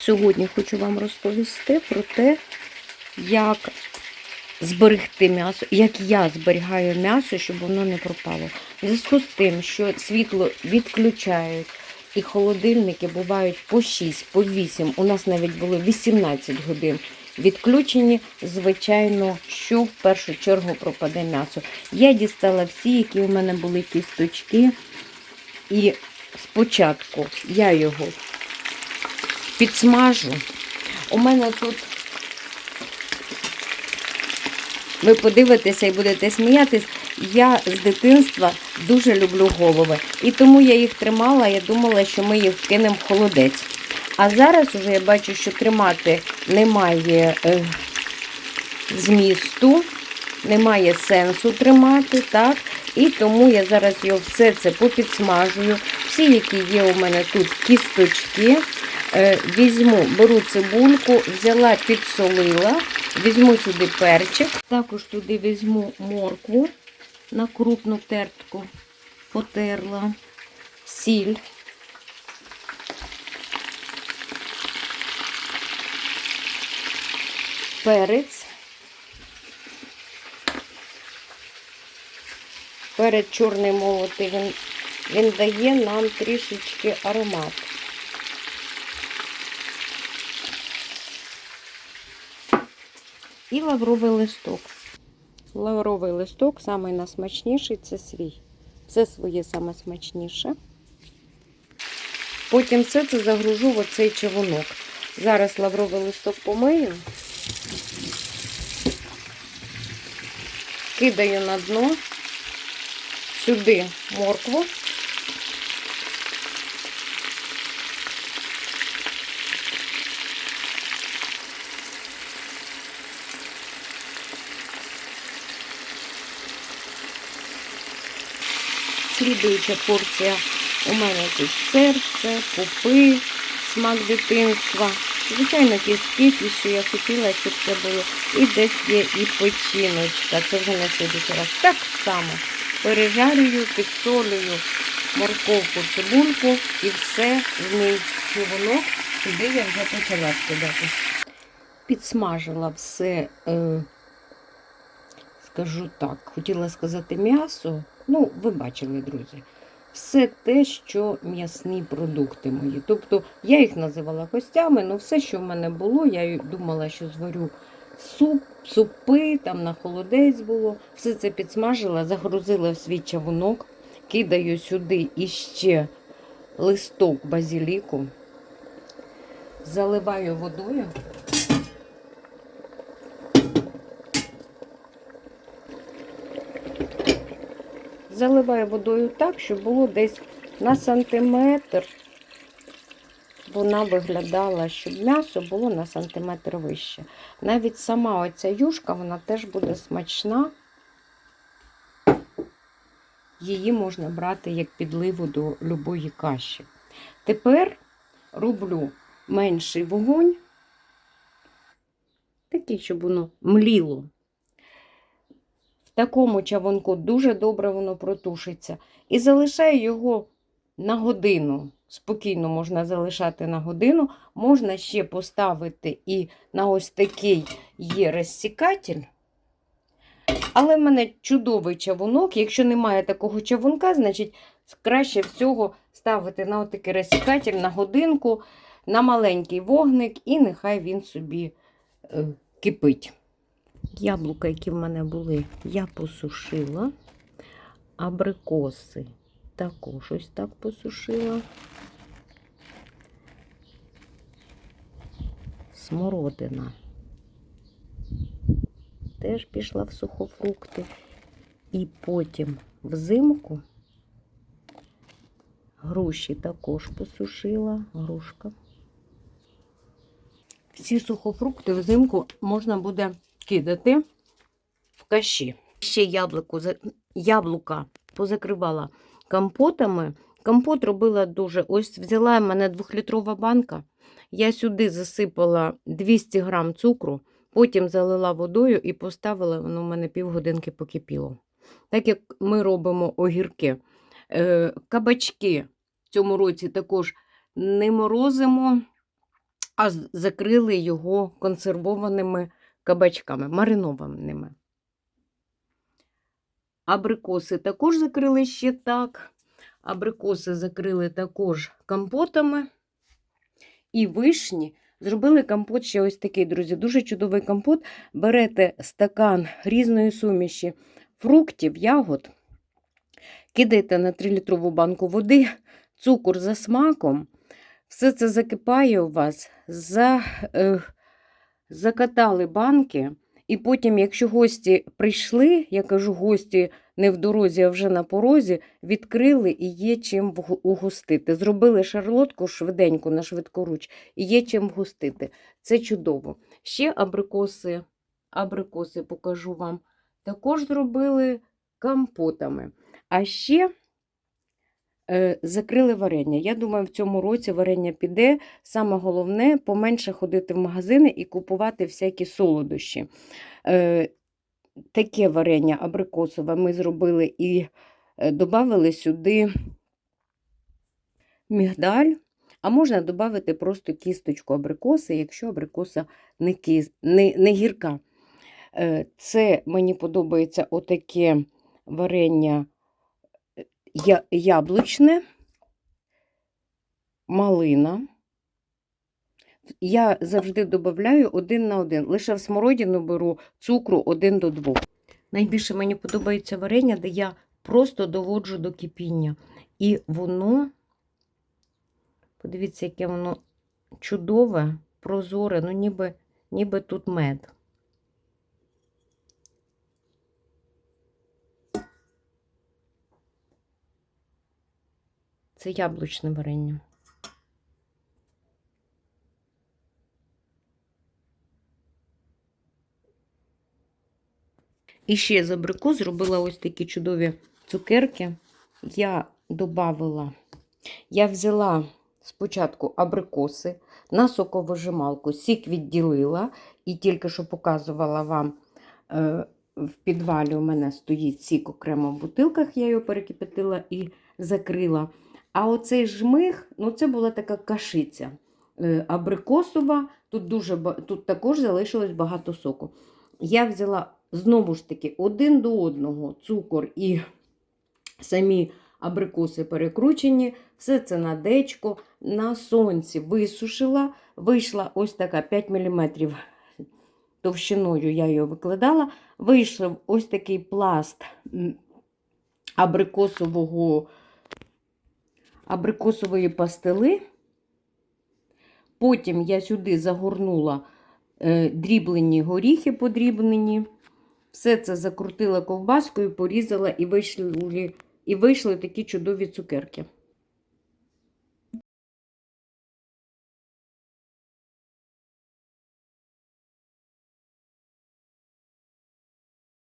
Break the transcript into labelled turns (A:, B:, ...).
A: Сьогодні хочу вам розповісти про те, як зберегти м'ясо, як я зберігаю м'ясо, щоб воно не пропало. В зв'язку з тим, що світло відключають і холодильники бувають по 6, по 8, у нас навіть було 18 годин відключені, звичайно, що в першу чергу пропаде м'ясо. Я дістала всі, які у мене були кісточки, і спочатку я його підсмажу. У мене тут ви подивитеся і будете сміятись. Я з дитинства дуже люблю голови. І тому я їх тримала, я думала, що ми їх вкинемо в холодець. А зараз уже я бачу, що тримати немає е, змісту, немає сенсу тримати, так? І тому я зараз його все це попідсмажую. Всі, які є у мене тут кісточки, візьму, беру цибульку, взяла, підсолила, візьму сюди перчик, також туди візьму моркву на крупну тертку, потерла, сіль. Перець. Перець чорний молотий, він, він дає нам трішечки аромат. І лавровий листок. Лавровий листок самий насмачніший це свій. Все своє саме смачніше. Потім все це загружу в оцей чавунок. Зараз лавровий листок помию. Кидаю на дно, сюди моркву. Слідуюча порція у мене тут серце, пупи, смак дитинства. Звичайно, кістки, ті, що я хотіла, щоб це було. І десь є і печіночка. Це вже на слідуючий раз. Так само пережарюю, підсолюю морковку, цибульку і все в мій чувунок. Сюди я вже почала скидати. Підсмажила все, е, скажу так, хотіла сказати м'ясо. Ну, ви бачили, друзі. Все те, що м'ясні продукти мої. Тобто я їх називала костями, але все, що в мене було, я думала, що зварю суп, супи, там на холодець було. Все це підсмажила, загрузила в свій чавунок, кидаю сюди іще листок базіліку, заливаю водою. Заливаю водою так, щоб було десь на сантиметр. Вона виглядала, щоб м'ясо було на сантиметр вище. Навіть сама оця юшка, вона теж буде смачна. Її можна брати як підливу до любої каші. Тепер роблю менший вогонь, такий, щоб воно мліло. Такому чавунку дуже добре воно протушиться. І залишаю його на годину. Спокійно можна залишати на годину. Можна ще поставити і на ось такий є розсікатель. Але в мене чудовий чавунок. Якщо немає такого чавунка, значить краще всього ставити на отакий розсікатель на годинку, на маленький вогник, і нехай він собі е, кипить. Яблука, які в мене були, я посушила. Абрикоси також ось так посушила. Смородина теж пішла в сухофрукти. І потім взимку груші також посушила, грушка. Всі сухофрукти взимку можна буде кидати в каші. Ще яблуко, яблука позакривала компотами. Компот робила дуже. Ось взяла в мене двохлітрова банка. Я сюди засипала 200 грам цукру, потім залила водою і поставила, воно в мене півгодинки покипіло. Так як ми робимо огірки. Е, Кабачки в цьому році також не морозимо, а закрили його консервованими кабачками, маринованими. Абрикоси також закрили ще так. Абрикоси закрили також компотами. І вишні зробили компот ще ось такий, друзі. Дуже чудовий компот. Берете стакан різної суміші фруктів, ягод, кидаєте на 3-літрову банку води, цукор за смаком. Все це закипає у вас, за, е, закатали банки. І потім, якщо гості прийшли, я кажу, гості не в дорозі, а вже на порозі, відкрили і є чим угостити. Зробили шарлотку швиденько на швидкоруч і є чим вгостити. Це чудово. Ще абрикоси, абрикоси покажу вам, також зробили компотами. А ще закрили варення. Я думаю, в цьому році варення піде. Саме головне поменше ходити в магазини і купувати всякі солодощі. Е, таке варення абрикосове ми зробили і е, додали сюди мігдаль. А можна додати просто кісточку абрикоси, якщо абрикоса не, кис... не, не гірка. Е, Це мені подобається отаке варення е, яблучне, малина. Я завжди додаю один на один. Лише в смородину беру цукру один до двох. Найбільше мені подобається варення, де я просто доводжу до кипіння. І воно, подивіться, яке воно чудове, прозоре, ну ніби, ніби тут мед. Це яблучне варення. І ще з абрику зробила ось такі чудові цукерки. Я додавала, я взяла спочатку абрикоси на соковижималку, сік відділила і тільки що показувала вам е, в підвалі у мене стоїть сік окремо в бутилках, я його перекипятила і закрила. А оцей жмих, ну це була така кашиця е, абрикосова, тут, дуже, тут також залишилось багато соку. Я взяла знову ж таки один до одного цукор і самі абрикоси перекручені, все це на дечко, на сонці висушила. Вийшла ось така 5 мм товщиною, я її викладала. Вийшов ось такий пласт абрикосового, абрикосової пастили. Потім я сюди загорнула е, дріблені горіхи подрібнені. Все це закрутила ковбаскою, порізала і вийшли, і вийшли такі чудові цукерки.